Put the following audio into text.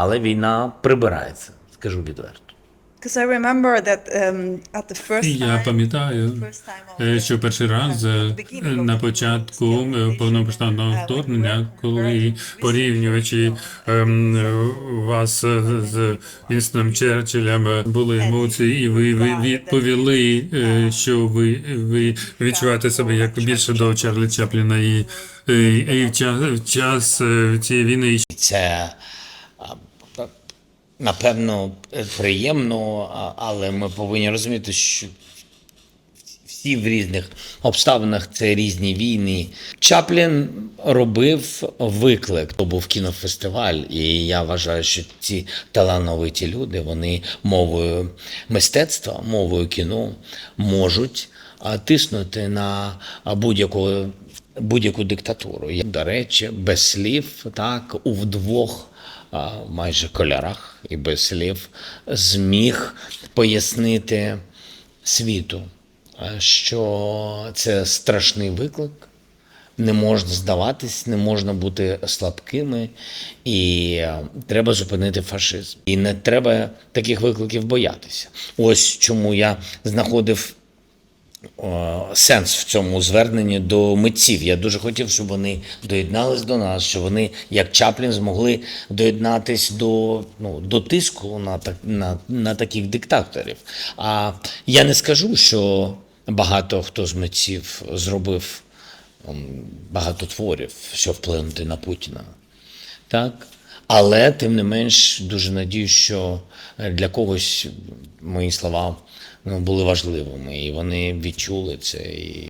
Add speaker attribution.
Speaker 1: Але війна прибирається, скажу відверто.
Speaker 2: Um,
Speaker 3: я пам'ятаю, е, що перший раз е, на початку е, повномасштабного
Speaker 2: uh,
Speaker 3: вторгнення, коли
Speaker 2: were
Speaker 3: порівнювачі ем, вас з Вінстоном Черчиллем були емоції, і ви, ви відповіли, що ви, ви відчуваєте себе як більше до Чарлі Чапліна, і, і, і в час, в час цієї війни
Speaker 1: Це напевно приємно, але ми повинні розуміти, що всі в різних обставинах це різні війни. Чаплін робив виклик. То був кінофестиваль, і я вважаю, що ці талановиті люди вони мовою мистецтва, мовою кіно можуть тиснути на а, будь-яку диктатуру. До речі, без слів, так, у вдвох майже кольорах і без слів зміг пояснити світу, що це страшний виклик. Не можна здаватись, не можна бути слабкими, і треба зупинити фашизм. І не треба таких викликів боятися. Ось чому я знаходив сенс в цьому зверненні до митців. Я дуже хотів, щоб вони доєднались до нас, щоб вони, як Чаплін, змогли доєднатись до, ну, до тиску на, на, на таких диктаторів. А я не скажу, що багато хто з митців зробив багато творів, що вплинути на Путіна. Так? Але тим не менш дуже надію, що для когось мої слова ну, були важливими, і вони відчули це. І